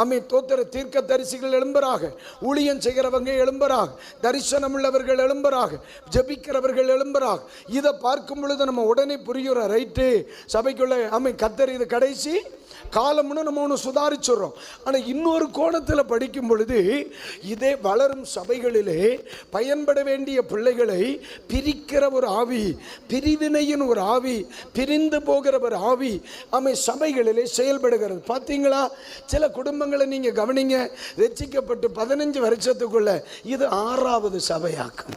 அமை தோத்திர தீர்க்க தரிசிகள் எழும்பராக ஊழியம் செய்கிறவங்க எழும்பராக தரிசனம் உள்ளவர்கள் எழும்பராக ஜபிக்கிறவர்கள் எழும்பராக இதை பார்க்கும் பொழுது நம்ம உடனே புரியுற ரைட்டு. சபைக்குள்ள அமை கத்தர் இது கடைசி. காலம்னு நம்ம ஒன்று சுதாரிச்சுடுறோம். ஆனால் இன்னொரு கோணத்தில் படிக்கும் பொழுது இதே வளரும் சபைகளிலே பயன்பட வேண்டிய பிள்ளைகளை பிரிக்கிற ஒரு ஆவி பிரிவினையின் ஒரு ஆவி பிரிந்து போகிற ஒரு ஆவி அமை சபைகளிலே செயல்படுகிறது. பார்த்தீங்களா சில குடும்பங்களை நீங்கள் கவனிங்க. ரட்சிக்கப்பட்டு பதினஞ்சு வருஷத்துக்குள்ள இது ஆறாவது சபையாக்கும்.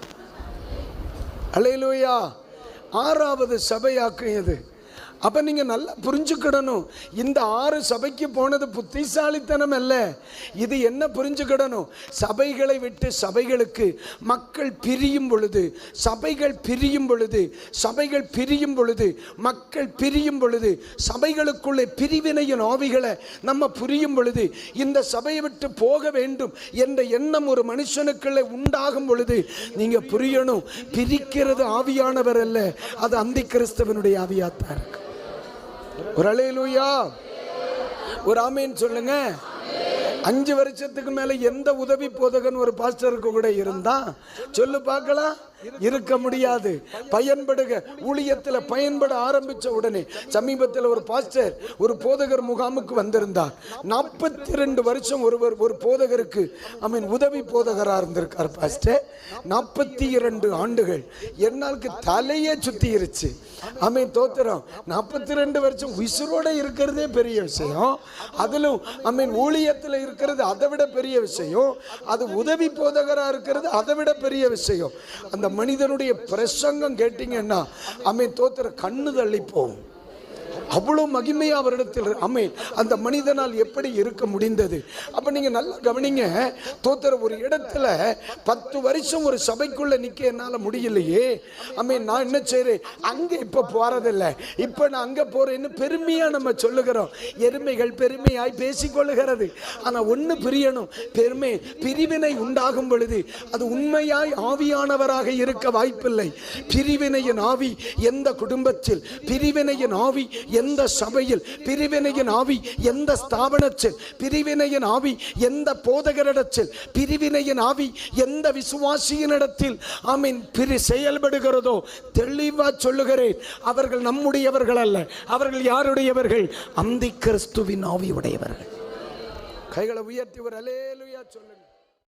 அலையிலோயா. ஆறாவது சபையாக்கும் இது. அப்போ நீங்கள் நல்லா புரிஞ்சுக்கிடணும். இந்த ஆறு சபைக்கு போனது புத்திசாலித்தனம் அல்ல. இது என்ன புரிஞ்சுக்கிடணும்? சபைகளை விட்டு சபைகளுக்கு மக்கள் பிரியும் பொழுது சபைகள் பிரியும் பொழுது சபைகள் பிரியும் பொழுது மக்கள் பிரியும் பொழுது சபைகளுக்குள்ளே பிரிவினையின் ஆவிகளை நம்ம புரியும் பொழுது இந்த சபையை விட்டு போக வேண்டும் என்ற எண்ணம் ஒரு மனுஷனுக்குள்ளே உண்டாகும் பொழுது நீங்கள் புரியணும். பிரிக்கிறது ஆவியானவர் அல்ல. அது அந்தி கிறிஸ்தவனுடைய ஆவியாத்தான் இருக்கு. ஒரு அலையிலூயா? ஒரு ஆமைன்னு சொல்லுங்க. அஞ்சு வருஷத்துக்கு மேல எந்த உதவி போதகன் ஒரு பாஸ்டருக்கு கூட இருந்தா சொல்லு பார்க்கலாம். இருக்க முடியாது. பயன்படுக. ஊழியத்தில் பயன்பட ஆரம்பிச்ச உடனே சமீபத்தில் ஒரு பாஸ்டர் ஒரு போதகர் முகாமுக்கு வந்திருந்தார். நாற்பத்தி ரெண்டு வருஷம் ஒருவர் ஒரு போதகருக்கு ஐ மீன் உதவி போதகராக இருந்திருக்கார் பாஸ்டர். நாற்பத்தி இரண்டு ஆண்டுகள். என்னாலுக்கு தலையே சுத்திருச்சு. அமீன் தோத்திரம் நாற்பத்தி ரெண்டு வருஷம் உயிரோட இருக்கிறதே பெரிய விஷயம். அதிலும் ஐ மீன் ஊழியத்தில் இருக்கிறது அதை விட பெரிய விஷயம். அது உதவி போதகராக இருக்கிறது அதை விட பெரிய விஷயம். அந்த மனிதனுடைய பிரசங்கம் கேட்டீங்கன்னா அமை தோத்திர கண்ணு தள்ளிப்போம். அவ்வளோ மகிமையா அவரிடத்தில் அமை அந்த மனிதனால் எப்படி இருக்க முடிந்தது? அப்போ நீங்கள் நல்லா கவனிங்க தோத்தர ஒரு இடத்துல பத்து வருஷம் ஒரு சபைக்குள்ளே நிற்க என்னால் முடியலையே. அம்மே நான் என்ன செய்கிறேன் அங்கே இப்போ போகிறதில்ல இப்போ நான் அங்கே போகிறேன்னு பெருமையாக நம்ம சொல்லுகிறோம். எருமைகள் பெருமையாய் பேசிக்கொள்ளுகிறது. ஆனால் ஒன்று பிரியணும் பெருமை பிரிவினை உண்டாகும் பொழுது அது உண்மையாய் ஆவியானவராக இருக்க வாய்ப்பில்லை. பிரிவினையின் ஆவி எந்த குடும்பத்தில்? பிரிவினையின் ஆவி எந்த எந்த சபையில் பிரிவினையின் ஆவி எந்த ஸ்தாபனத்தில் பிரிவினையின் ஆவி எந்த போதகரிடத்தில் பிரிவினையின் ஆவி எந்த விசுவாசியினிடத்தில் ஆமீன் பிரி செயல்படுகிறதோ தெளிவா சொல்லுகிறேன். அவர்கள் நம்முடையவர்கள் அல்ல அவர்கள் யாருடையவர்கள்? அந்தி கிறிஸ்துவின் ஆவி உடையவர்கள் கைகளை உயர்த்தி ஒரு அலேலுயா சொல்லுங்கள்.